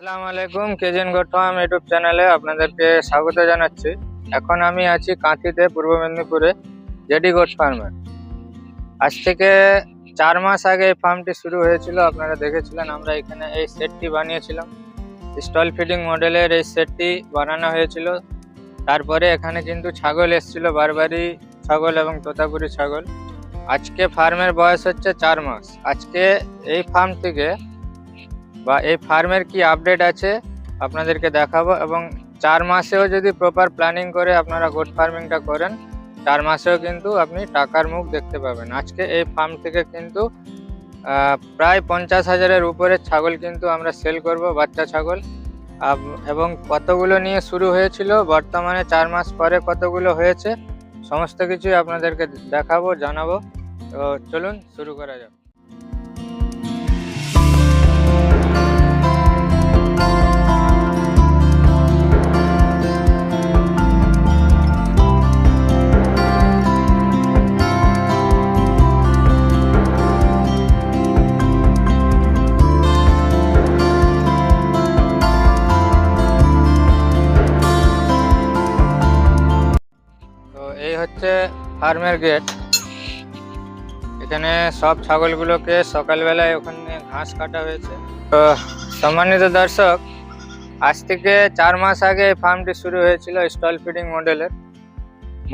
আসসালামু আলাইকুম কেজেন goat farm YouTube চ্যানেলে আপনাদেরকে স্বাগত জানাচ্ছি। এখন আমি আছি কাঁথিতে, পূর্ব মেদিনীপুরে, জেডি গোট ফার্মে আজ থেকে চার মাস আগে এই ফার্মটি শুরু হয়েছিল, আপনারা দেখেছিলেন, আমরা এখানে এই সেটটি বানিয়েছিলাম। স্টল ফিডিং মডেলের এই সেটটি বানানো হয়েছিল। তারপরে এখানে কিন্তু ছাগল এসেছিল বারবারই ছাগল এবং তোতাপুরি ছাগল। আজকে ফার্মের বয়স হচ্ছে চার মাস। আজকে এই ফার্ম থেকে বা এই ফার্মের কি আপডেট আছে আপনাদেরকে দেখাবো এবং চার মাসেও যদি প্রপার প্ল্যানিং করে আপনারা গোট ফার্মিংটা করেন, চার মাসেও কিন্তু আপনি টাকার মুখ দেখতে পাবেন। আজকে এই ফার্ম থেকে কিন্তু প্রায় পঞ্চাশ হাজারের উপরে ছাগল কিন্তু আমরা সেল করব, বাচ্চা ছাগল। এবং কতগুলো নিয়ে শুরু হয়েছিল, বর্তমানে চার মাস পরে কতগুলো হয়েছে, সমস্ত কিছুই আপনাদেরকে দেখাবো, জানাব। তো চলুন শুরু করা যাক। ফার্মের গেট। এখানে সব ছাগলগুলোকে সকালবেলায় ওখানে ঘাস কাটা হয়েছে। তো সম্মানিত দর্শক, আজ থেকে চার মাস আগে এই ফার্মটি শুরু হয়েছিল স্টল ফিডিং মডেলের।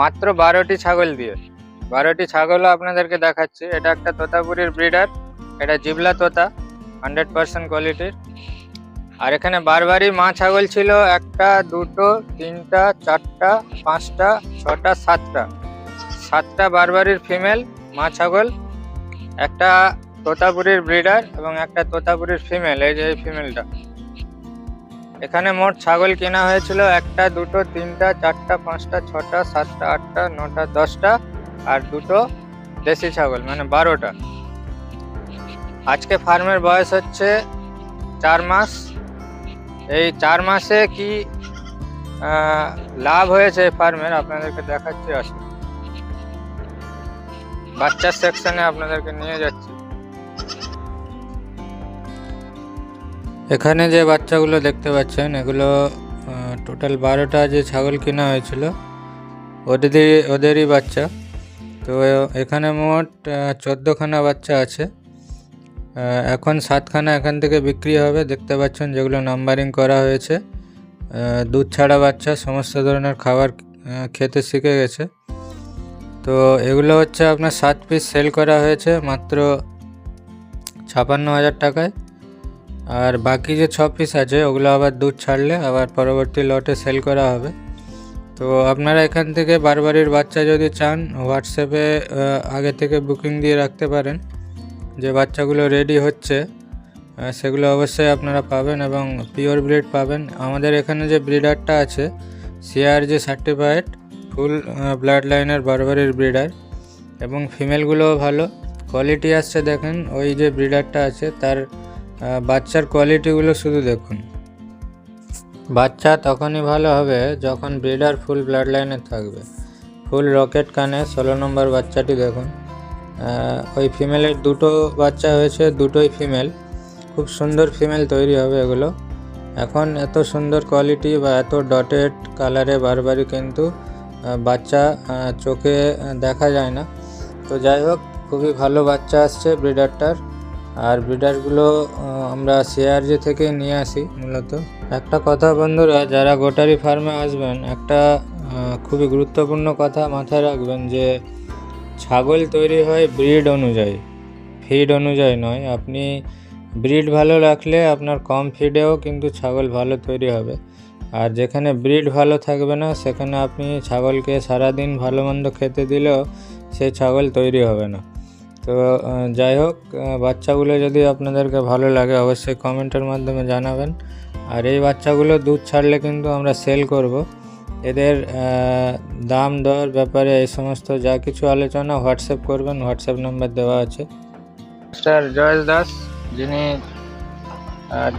মাত্র বারোটি ছাগল দিয়ে। বারোটি ছাগলও আপনাদেরকে দেখাচ্ছি। এটা একটা তোতাপুরির ব্রিডার, এটা জিবলা তোতা, হান্ড্রেড পার্সেন্ট কোয়ালিটির। আর এখানে বারবারই মা ছাগল ছিল একটা, দুটো, তিনটা, চারটা, পাঁচটা, ছটা, সাতটা। সাতটা বারবারির ফিমেল, মা ছাগল, একটা তোতাপুরির ব্রিডার এবং একটা তোতাপুরির ফিমেল, এই যে এই ফিমেলটা। এখানে মোট ছাগল কেনা হয়েছিল একটা, দুটো, তিনটা, চারটা, পাঁচটা, ছটা, সাতটা, আটটা, নটা, দশটা, আর দুটো দেশি ছাগল মানে বারোটা। আজকে ফার্মের বয়স হচ্ছে চার মাস। এই চার মাসে কি লাভ হয়েছে ফার্মের? আপনাদেরকে দেখাচ্ছি আসলে। বাচ্চার সেকশনে আপনাদেরকে নিয়ে যাচ্ছি। এখানে যে বাচ্চাগুলো দেখতে পাচ্ছেন, এগুলো টোটাল বারোটা যে ছাগল কেনা হয়েছিল, ওদেরই ওদেরই বাচ্চা। তো এখানে মোট চোদ্দোখানা বাচ্চা আছে। এখন সাতখানা এখান থেকে বিক্রি হবে। দেখতে পাচ্ছেন যেগুলো নাম্বারিং করা হয়েছে। দুধ ছাড়া বাচ্চা, সমস্ত ধরনের খাবার খেতে শিখে গেছে। তো এগুলো হচ্ছে আপনার সাত পিস সেল করা হয়েছে মাত্র ছাপান্ন হাজার টাকায়। আর বাকি যে ছ পিস আছে, ওগুলো আবার দুধ ছাড়লে আবার পরবর্তী লটে সেল করা হবে। তো আপনারা এখান থেকে বারবারির বাচ্চা যদি চান হোয়াটসঅ্যাপে আগে থেকে বুকিং দিয়ে রাখতে পারেন। যে বাচ্চাগুলো রেডি হচ্ছে সেগুলো অবশ্যই আপনারা পাবেন এবং পিওর ব্রিড পাবেন। আমাদের এখানে যে ব্রিডারটা আছে সিআর যে সার্টিফাইড ফুল ব্লাড লাইনের বারবারির ব্রিডার এবং ফিমেলগুলোও ভালো। কোয়ালিটি আসছে দেখেন, ওই যে ব্রিডারটা আছে, তার বাচ্চার কোয়ালিটিগুলো শুধু দেখুন। বাচ্চা তখনই ভালো হবে যখন ব্রিডার ফুল ব্লাড লাইনে থাকবে। ফুল রকেট কানে, ষোলো নম্বর বাচ্চাটি দেখুন। ওই ফিমেলের দুটো বাচ্চা হয়েছে, দুটোই ফিমেল খুব সুন্দর ফিমেল তৈরি হবে এগুলো। এখন এত সুন্দর কোয়ালিটি বা এত ডটেড কালারে বারবারই কিন্তু বাচ্চা চোখে দেখা যায় না। তো যাই হোক, খুবই ভালো বাচ্চা আসছে ব্রিডারটার। আর ব্রিডারগুলো আমরা সিআরজি থেকে নিয়ে আসি মূলত। একটা কথা বন্ধুরা, যারা গোটারি ফার্মে আসবেন, একটা খুবই গুরুত্বপূর্ণ কথা মাথায় রাখবেন যে, ছাগল তৈরি হয় ব্রিড অনুযায়ী। ফিড অনুযায়ী নয়। আপনি ব্রিড ভালো রাখলে আপনার কম ফিডেও কিন্তু ছাগল ভালো তৈরি হবে। আর যেখানে ব্রিড ভালো থাকবে না, সেখানে আপনি ছাগলকে সারাদিন ভালো মন্দ খেতে দিলেও সেই ছাগল তৈরি হবে না। তো যাই হোক বাচ্চাগুলো যদি আপনাদেরকে ভালো লাগে অবশ্যই কমেন্টের মাধ্যমে জানাবেন। আর এই বাচ্চাগুলো দুধ ছাড়লে কিন্তু আমরা সেল করব। এদের দাম, দর ব্যাপারে এই সমস্ত যা কিছু আলোচনা হোয়াটসঅ্যাপ করবেন, হোয়াটসঅ্যাপ নাম্বার দেওয়া আছে। মিস্টার জয়েশ দাস, যিনি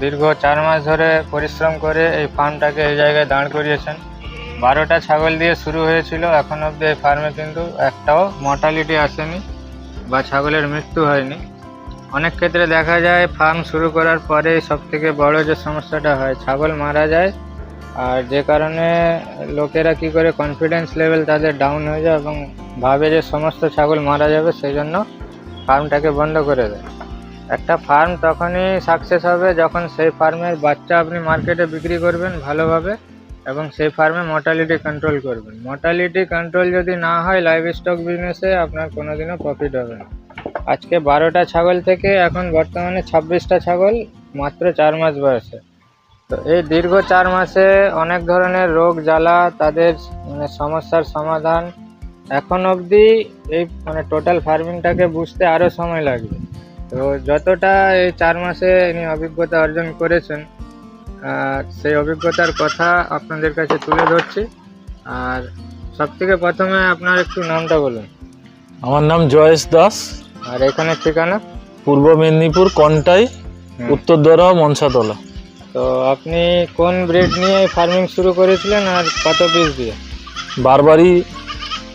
দীর্ঘ চার মাস ধরে পরিশ্রম করে এই ফার্মটাকে এই জায়গায় দাঁড় করিয়েছেন। বারোটা ছাগল দিয়ে শুরু হয়েছিল, এখন অবধি এই ফার্মে কিন্তু একটাও মর্টালিটি আসেনি বা ছাগলের মৃত্যু হয়নি। অনেক ক্ষেত্রে দেখা যায় ফার্ম শুরু করার পরে সব থেকে বড় যে সমস্যাটা হয়, ছাগল মারা যায় আর যে কারণে লোকেরা কি করে কনফিডেন্স লেভেল তাদের ডাউন হয়ে যায় এবং ভাবে যে সমস্ত ছাগল মারা যাবে, সেই জন্য ফার্মটাকে বন্ধ করে দেয়। একটা ফার্ম তখনই সাকসেস হবে যখন সেই ফার্মের বাচ্চা আপনি মার্কেটে বিক্রি করবেন ভালোভাবে এবং সেই ফার্মে মর্টালিটি কন্ট্রোল করবেন। মর্টালিটি কন্ট্রোল যদি না হয় লাইভ স্টক বিজনেসে আপনার কোনোদিনও প্রফিট হবে না। আজকে বারোটা ছাগল থেকে এখন বর্তমানে ছাব্বিশটা ছাগল মাত্র চার মাস বয়সে। তো এই দীর্ঘ চার মাসে অনেক ধরনের রোগ জ্বালা, তাদের মানে সমস্যার সমাধান। এখন অবধি এই মানে টোটাল ফার্মিংটাকে বুঝতে আরও সময় লাগবে। তো যতটা এই চার মাসে ইনি অভিজ্ঞতা অর্জন করেছেন আর সেই অভিজ্ঞতার কথা আপনাদের কাছে তুলে ধরছি। আর সব থেকে প্রথমে আপনার একটু নামটা বলুন। আমার নাম জয়েশ দাস। আর এখানে ঠিকানা? পূর্ব মেদিনীপুর কন্টাই। উত্তরদরা মনসাতলা। তো আপনি কোন ব্রিড নিয়ে ফার্মিং শুরু করেছিলেন আর কত পিস দিয়ে? বারবারি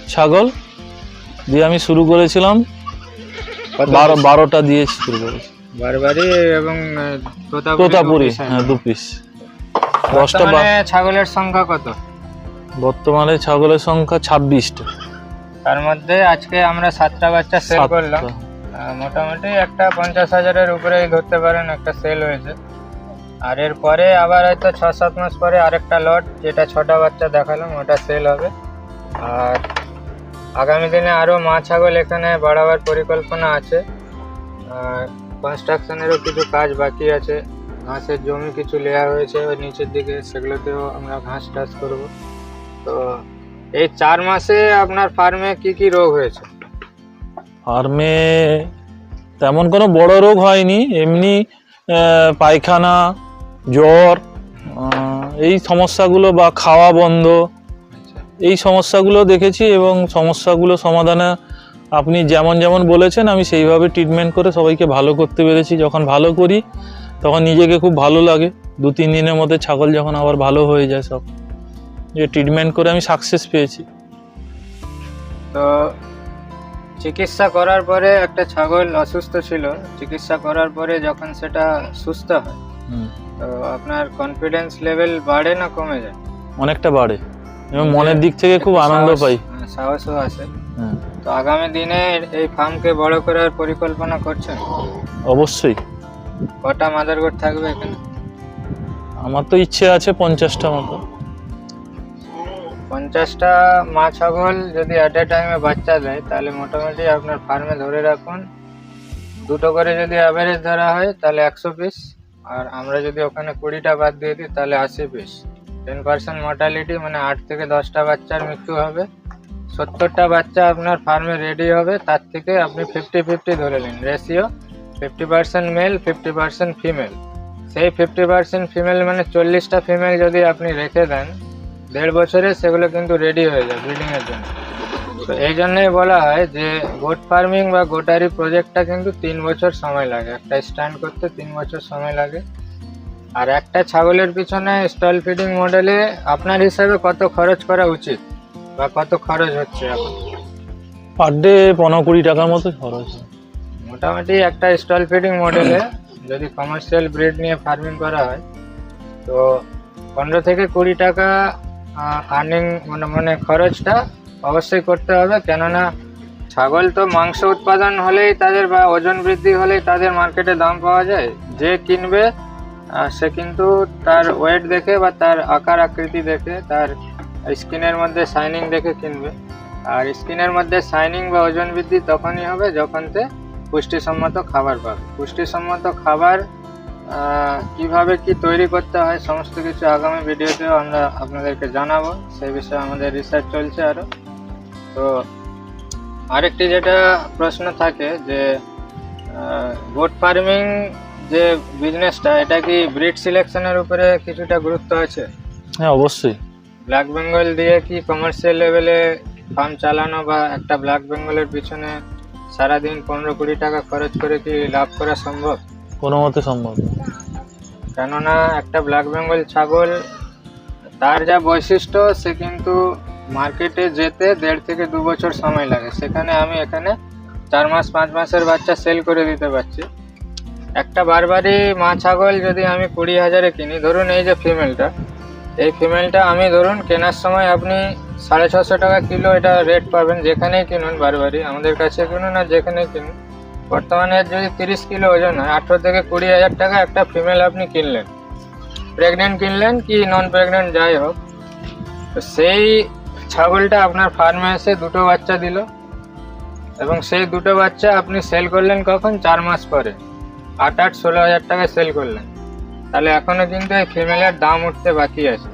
ছাগল দিয়ে আমি শুরু করেছিলাম বারো? বারোটা দিয়ে শুরু করেছি বারবারি এবং তোতাপুরি হ্যাঁ দু পিস। দশটা বর্তমানে ছাগলের সংখ্যা কত? বর্তমানে ছাগলের সংখ্যা ছাব্বিশটা। তার মধ্যে আজকে আমরা সাতটা বাচ্চা সেল করলাম। মোটামুটি একটা পঞ্চাশ হাজারের উপরেই ধরতে পারেন একটা সেল হয়েছে। আর এরপরে আবার হয়তো ছ সাত মাস পরে আরেকটা লট যেটা ছটা বাচ্চা দেখালাম ওটা সেল হবে। আর আগামী দিনে আরও মা ছাগল এখানে বাড়াবার পরিকল্পনা আছে। কনস্ট্রাকশনেরও কিছু কাজ বাকি আছে। ঘাসের জমি কিছু লেয়া হয়েছে, ওই নিচের দিকে সেগুলোতেও আমরা ঘাস টাস করব। তো এই চার মাসে আপনার ফার্মে কি কি রোগ হয়েছে? ফার্মে তেমন কোনো বড় রোগ হয়নি, এমনি পায়খানা, জ্বর এই সমস্যাগুলো বা খাওয়া বন্ধ এই সমস্যাগুলো দেখেছি এবং সমস্যাগুলো সমাধানে আপনি যেমন যেমন বলেছেন আমি সেইভাবে ট্রিটমেন্ট করে সবাইকে ভালো করতে পেরেছি। যখন ভালো করি তখন নিজেকে খুব ভালো লাগে। দু তিন দিনের মধ্যে ছাগল যখন আবার ভালো হয়ে যায় সব। যে ট্রিটমেন্ট করে আমি সাকসেস পেয়েছি। তো চিকিৎসা করার পরে একটা ছাগল অসুস্থ ছিল চিকিৎসা করার পরে যখন সেটা সুস্থ হয় তো আপনার কনফিডেন্স লেভেল বাড়ে না কমে যায়? অনেকটা বাড়ে। এবং মনের দিক থেকে খুব আনন্দ পাই। হ্যাঁ, সাহসও হ্যাঁ, তো আগামী দিনে এই ফার্মকে বড় করার পরিকল্পনা করছেন? অবশ্যই। কটা মাদারবোর্ড থাকবে এখানে? আমার তো ইচ্ছে আছে পঞ্চাশটা মতো। পঞ্চাশটা মা ছাগল যদি অ্যাট এ টাইমে বাচ্চা দেয় তাহলে মোটামুটি আপনার ফার্মে ধরে রাখুন। দুটো করে যদি অ্যাভারেজ ধরা হয় তাহলে একশো পিস আর আমরা যদি ওখানে কুড়িটা বাদ দিয়ে দিই তাহলে আশি পিস টেন পার্সেন্ট মর্টালিটি মানে আট থেকে দশটা বাচ্চার মৃত্যু হবে। সত্তরটা বাচ্চা আপনার ফার্মে রেডি হবে, তার থেকে আপনি ফিফটি ফিফটি ধরে নিন। Ratio fifty percent male fifty percent female সেই ফিফটি পার্সেন্ট ফিমেল মানে চল্লিশটা ফিমেল যদি আপনি রেখে দেন, দেড় বছরে সেগুলো কিন্তু রেডি হয়ে যায় ব্রিডিং এর জন্য। তো এই জন্যই বলা হয় যে গোট ফার্মিং বা গোটারি প্রজেক্টটা কিন্তু তিন বছর সময় লাগে। একটা স্ট্যান্ড করতে তিন বছর সময় লাগে। আর একটা ছাগলের পিছনে স্টল ফিডিং মডেলে আপনার হিসাবে কত খরচ করা উচিত? বা কত খরচ হচ্ছে এখন? পার ডে পনেরো কুড়ি টাকার মতো খরচ মোটামুটি একটা স্টল ফিডিং মডেলে যদি কমার্শিয়াল ব্রিড নিয়ে ফার্মিং করা হয় তো পনেরো থেকে কুড়ি টাকা আর্নিং মানে মানে খরচটা অবশ্যই করতে হবে। কেননা ছাগল তো মাংস উৎপাদন হলেই তাদের বা ওজন বৃদ্ধি হলেই তাদের মার্কেটে দাম পাওয়া যায়। যে কিনবে সে কিন্তু তার ওয়েট দেখে বা তার আকার আকৃতি দেখে, তার স্কিনের মধ্যে শাইনিং দেখে কিনবে। আর স্কিনের মধ্যে শাইনিং বা ওজন বৃদ্ধি তখনই হবে যখন তে পুষ্টিসম্মত খাবার পাবে। পুষ্টিসম্মত খাবার কীভাবে কি তৈরি করতে হয় সমস্ত কিছু আগামী ভিডিওতেও আমরা আপনাদেরকে জানাব। সেই বিষয়ে আমাদের রিসার্চ চলছে আরও তো আরেকটি যেটা প্রশ্ন থাকে যে গোট ফার্মিং যে বিজনেসটা এটা কি ব্রিড সিলেকশনের উপরে কিছুটা গুরুত্ব আছে? হ্যাঁ অবশ্যই। ব্ল্যাক বেঙ্গল দিয়ে কি কমার্শিয়াল লেভেলে ফার্ম চালানো বা একটা ব্ল্যাক বেঙ্গলের পিছনে সারাদিন পনেরো কুড়ি টাকা খরচ করে কি লাভ করা সম্ভব? কোনো মতে সম্ভব। কেননা একটা ব্ল্যাক বেঙ্গল ছাগল তার যা বৈশিষ্ট্য সে কিন্তু মার্কেটে যেতে দেড় থেকে দু বছর সময় লাগে। সেখানে আমি এখানে চার মাস পাঁচ মাসের বাচ্চা সেল করে দিতে পারছি। একটা বারবারই মা ছাগল যদি আমি কুড়ি হাজারে কিনি, ধরুন এই যে ফিমেলটা এই ফিমেলটা আমি ধরুন কেনার সময় আপনি সাড়ে ছশো টাকা কিলো এটা রেট পাবেন, যেখানেই কিনুন বারবারই, আমাদের কাছে কিনুন আর যেখানেই কিনুন। বর্তমানে যদি তিরিশ কিলো ওজন হয়, আঠেরো থেকে কুড়ি হাজার টাকা একটা ফিমেল আপনি কিনলেন। প্রেগনেন্ট কিনলেন কি নন প্রেগনেন্ট যাই হোক, তো সেই ছাগলটা আপনার ফার্মে এসে দুটো বাচ্চা দিল এবং সেই দুটো বাচ্চা আপনি সেল করলেন কখন? চার মাস পরে। আট আট ষোলো হাজার টাকায় সেল করলেন। তাহলে এখনও কিন্তু এই ফিমেলের দাম উঠতে বাকি আছে।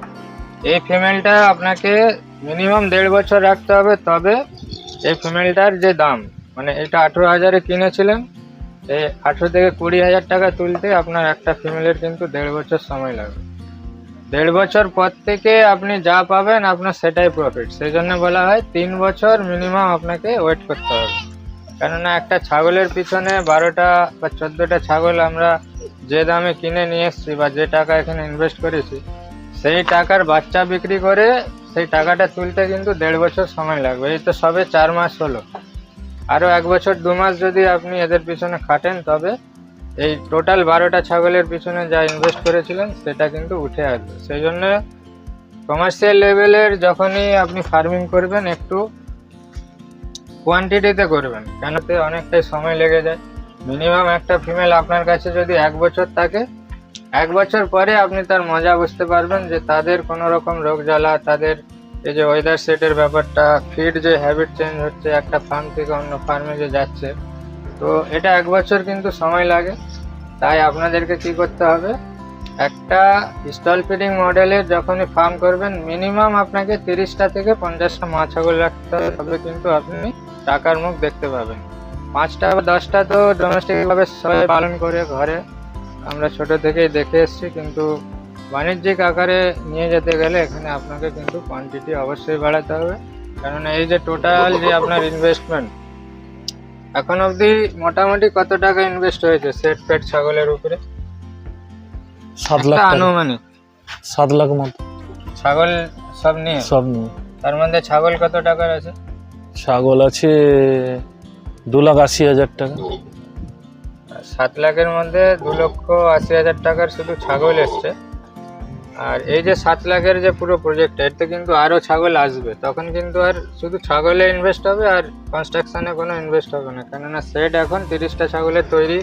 এই ফিমেলটা আপনাকে মিনিমাম দেড় বছর রাখতে হবে, তবে এই ফিমেলটার যে দাম মানে এটা আঠেরো হাজারে কিনেছিলেন, এই আঠেরো থেকে কুড়ি হাজার টাকা তুলতে আপনার একটা ফিমেলের কিন্তু দেড় বছর সময় লাগবে। দেড় বছর পর থেকে আপনি যা পাবেন, আপনার সেটাই প্রফিট সেই জন্য বলা হয় তিন বছর মিনিমাম আপনাকে ওয়েট করতে হবে। কেননা একটা ছাগলের পিছনে বারোটা বা চোদ্দোটা ছাগল আমরা যে দামে কিনে নিয়ে এসেছি বা যে টাকা এখানে ইনভেস্ট করেছি, সেই টাকার বাচ্চা বিক্রি করে সেই টাকাটা তুলতে কিন্তু দেড় বছর সময় লাগবে। এই তো সবে চার মাস হলো। আরও এক বছর, দু মাস যদি আপনি এদের পিছনে খাটেন, তবে এই টোটাল বারোটা ছাগলের পিছনে যা ইনভেস্ট করেছিলেন, সেটা কিন্তু উঠে আসবে। সেই জন্য কমার্শিয়াল লেভেলের যখনই আপনি ফার্মিং করবেন, একটু কোয়ান্টিটিতে করবেন। কেনতে অনেকটাই সময় লেগে যায়। মিনিমাম একটা ফিমেল আপনার কাছে যদি এক বছর থাকে, এক বছর পরে আপনি তার মজা বুঝতে পারবেন যে তাদের কোনো রকম রোগ জ্বালা, তাদের এই যে ওয়েদার সেটের ব্যাপারটা ফিড যে হ্যাবিট চেঞ্জ হচ্ছে, একটা ফার্ম থেকে অন্য ফার্মে যে যাচ্ছে। তো এটা এক বছর কিন্তু সময় লাগে। তাই আপনাদেরকে কি করতে হবে? একটা স্টল ফিডিং মডেলের যখনই ফার্ম করবেন মিনিমাম আপনাকে তিরিশটা থেকে পঞ্চাশটা মা ছাগল রাখতে হবে, তবে কিন্তু আপনি টাকার মুখ দেখতে পাবেন। পাঁচটা বা দশটা তো ডোমেস্টিকভাবে সবাই পালন করে ঘরে। আমরা ছোট থেকেই দেখে এসেছি, কিন্তু বাণিজ্যিক আকারে নিয়ে যেতে গেলে এখানে আপনাকে কিন্তু কোয়ান্টিটি অবশ্যই বাড়াতে হবে। কারণ এই যে টোটাল যে আপনার ইনভেস্টমেন্ট এখন অবধি মোটামুটি কত টাকা ইনভেস্ট হয়েছে? সেট ফেট, ছাগলের উপরে? সাত লাখ। আনুমানিক। সাত লাখ মতো। ছাগল সব নিয়ে? সব নিয়ে। তার মধ্যে ছাগল কত টাকার আছে? ছাগল আছে দু লাখ আশি হাজার টাকা। আর সাত লাখের মধ্যে দু লক্ষ আশি হাজার টাকার শুধু ছাগল এসছে। আর এই যে সাত লাখের যে পুরো প্রজেক্ট এতে কিন্তু আরও ছাগল আসবে। তখন কিন্তু আর শুধু ছাগলে ইনভেস্ট হবে আর কনস্ট্রাকশনে কোনো ইনভেস্ট হবে না। কেননা সেট এখন তিরিশটা ছাগলের তৈরি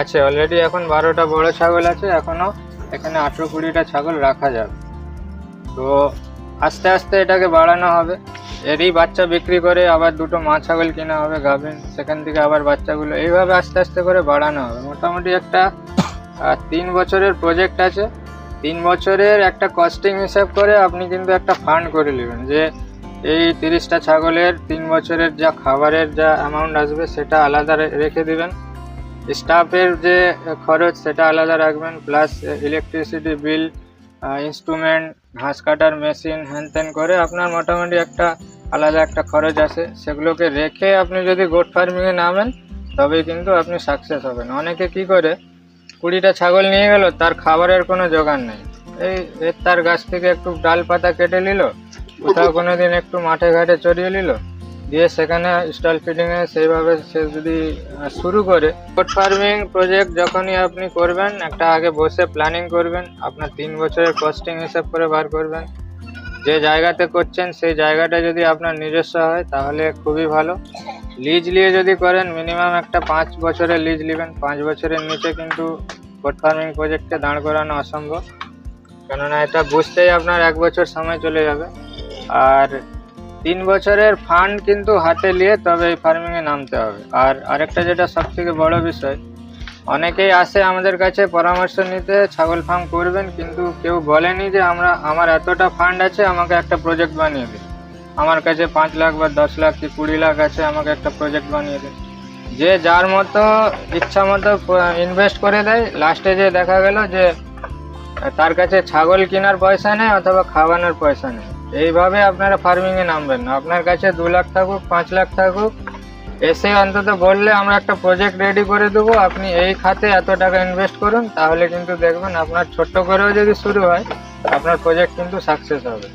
আছে অলরেডি এখন বারোটা বড় ছাগল আছে এখনও এখানে আঠেরো কুড়িটা ছাগল রাখা যাবে। তো আস্তে আস্তে এটাকে বাড়ানো হবে। এরই বাচ্চা বিক্রি করে আবার দুটো মা ছাগল কেনা হবে গাভিন, সেখান থেকে আবার বাচ্চাগুলো এইভাবে আস্তে আস্তে করে বাড়ানো হবে। মোটামুটি একটা তিন বছরের প্রজেক্ট আছে। তিন বছরের একটা কস্টিং হিসাব করে আপনি কিন্তু একটা ফান্ড করে নেবেন যে এই তিরিশটা ছাগলের তিন বছরের যা খাবারের যা অ্যামাউন্ট আসবে সেটা আলাদা রেখে দিবেন। স্টাফের যে খরচ সেটা আলাদা রাখবেন প্লাস ইলেকট্রিসিটি বিল ইনস্ট্রুমেন্ট ঘাস কাটার মেশিন হ্যান করে আপনার মোটামুটি একটা আলাদা একটা খরচ আছে। সেগুলোকে রেখে আপনি যদি গোট ফার্মিংয়ে নামেন, তবেই কিন্তু আপনি সাকসেস হবেন। অনেকে কি করে, কুড়িটা ছাগল নিয়ে গেল, তার খাবারের কোনো জোগান নেই। এই তার গাছ থেকে একটু ডাল পাতা কেটে নিল, কোথাও কোনো দিন একটু মাঠে ঘাটে চড়িয়ে নিল দিয়ে সেখানে স্টল ফিডিংয়ে সেইভাবে সে যদি শুরু করে গোট ফার্মিং প্রজেক্ট যখনই আপনি করবেন, একটা আগে বসে প্ল্যানিং করবেন, আপনার তিন বছরের কস্টিং হিসাব করে বার করবেন। যে জায়গাতে করছেন, সেই জায়গাটা যদি আপনার নিজস্ব হয়, তাহলে খুবই ভালো। লিজ নিয়ে যদি করেন মিনিমাম একটা পাঁচ বছরের লিজ নেবেন। পাঁচ বছরের নিচে কিন্তু গোট ফার্মিং প্রজেক্টকে দাঁড় করানো অসম্ভব। কেননা এটা বুঝতেই আপনার এক বছর সময় চলে যাবে। আর তিন বছরের ফান্ড কিন্তু হাতে নিয়ে তবে এই ফার্মিংয়ে নামতে হবে। আর আরেকটা যেটা সব থেকে বড় বিষয়, অনেকেই আসে আমাদের কাছে পরামর্শ নিতে, ছাগল ফার্ম করবেন, কিন্তু কেউ বলেনি যে আমরা, আমার এতটা ফান্ড আছে, আমাকে একটা প্রজেক্ট বানিয়ে দিন। আমার কাছে পাঁচ লাখ বা দশ লাখ কি কুড়ি লাখ আছে, আমাকে একটা প্রজেক্ট বানিয়ে দিন। যে যার মতো ইচ্ছা মতো ইনভেস্ট করে দেয় লাস্টে যে দেখা গেল যে তার কাছে ছাগল কেনার পয়সা নেই অথবা খাওয়ানোর পয়সা নেই। এইভাবে আপনারা ফার্মিংয়ে নামবেন না। আপনার কাছে দু লাখ থাকুক, পাঁচ লাখ থাকুক, এসে অন্তত বললে আমরা একটা প্রজেক্ট রেডি করে দেবো। আপনি এই খাতে এত টাকা ইনভেস্ট করুন, তাহলে কিন্তু দেখবেন আপনার ছোট্ট করেও যদি শুরু হয়, আপনার প্রজেক্ট কিন্তু সাকসেস হবে।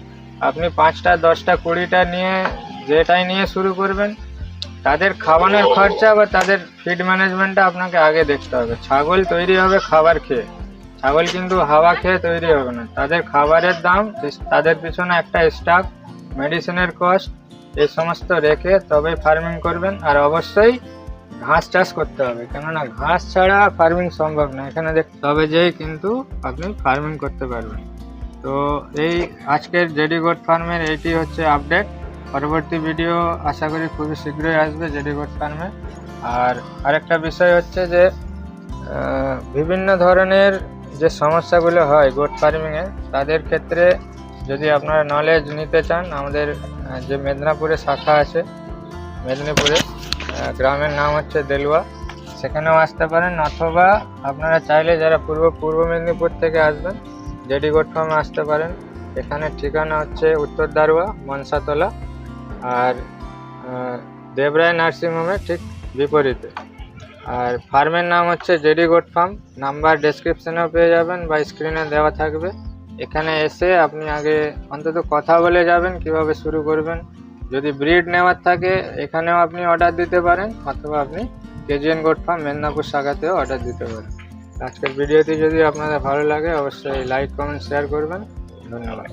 আপনি পাঁচটা, দশটা, কুড়িটা নিয়ে যেটাই নিয়ে শুরু করবেন, তাদের খাওয়ানোর খরচা বা তাদের ফিড ম্যানেজমেন্টটা আপনাকে আগে দেখতে হবে। ছাগল তৈরি হবে খাবার খেয়ে। ছাগল কিন্তু হাওয়া খেয়ে তৈরি হবে না। তাদের খাবারের দাম, তাদের পিছনে একটা স্টাফ মেডিসিনের কস্ট এই সমস্ত রেখে তবে ফার্মিং করবেন। আর অবশ্যই ঘাস চাষ করতে হবে। কেননা ঘাস ছাড়া ফার্মিং সম্ভব না। এখানে দেখ, তবে যেই কিন্তু আপনি ফার্মিং করতে পারবেন। তো এই আজকের জেডি গোট ফার্মের এইটি হচ্ছে আপডেট পরবর্তী ভিডিও আশা করি খুবই শীঘ্রই আসবে জেডি গোট ফার্মে আর আরেকটা বিষয় হচ্ছে যে বিভিন্ন ধরনের যে সমস্যাগুলো হয় গোট ফার্মিংয়ে তাদের ক্ষেত্রে যদি আপনারা নলেজ নিতে চান, আমাদের যে মেদিনীপুরে শাখা আছে, মেদিনীপুরে গ্রামের নাম হচ্ছে দেলুয়া। সেখানেও আসতে পারেন, অথবা আপনারা চাইলে যারা পূর্ব পূর্ব মেদিনীপুর থেকে আসবেন জেডি গোট ফার্মে আসতে পারেন। এখানে ঠিকানা হচ্ছে উত্তর দারুয়া, মনসাতলা, আর দেবরায় নার্সিংহোমের ঠিক বিপরীতে। আর ফার্মের নাম হচ্ছে জেডি গোট ফার্ম। নাম্বার ডেসক্রিপশনেও পেয়ে যাবেন বা স্ক্রিনে দেওয়া থাকবে। এখানে এসে আপনি আগে অন্তত কথা বলে যাবেন, কীভাবে শুরু করবেন। যদি ব্রিড নেওয়ার থাকে, এখানেও আপনি অর্ডার দিতে পারেন, অথবা আপনি কেজিএন গোট ফার্ম মেদিনীপুর শাখাতেও অর্ডার দিতে পারেন। আজকের ভিডিওটি যদি আপনাদের ভালো লাগে, অবশ্যই লাইক কমেন্ট শেয়ার করবেন। ধন্যবাদ।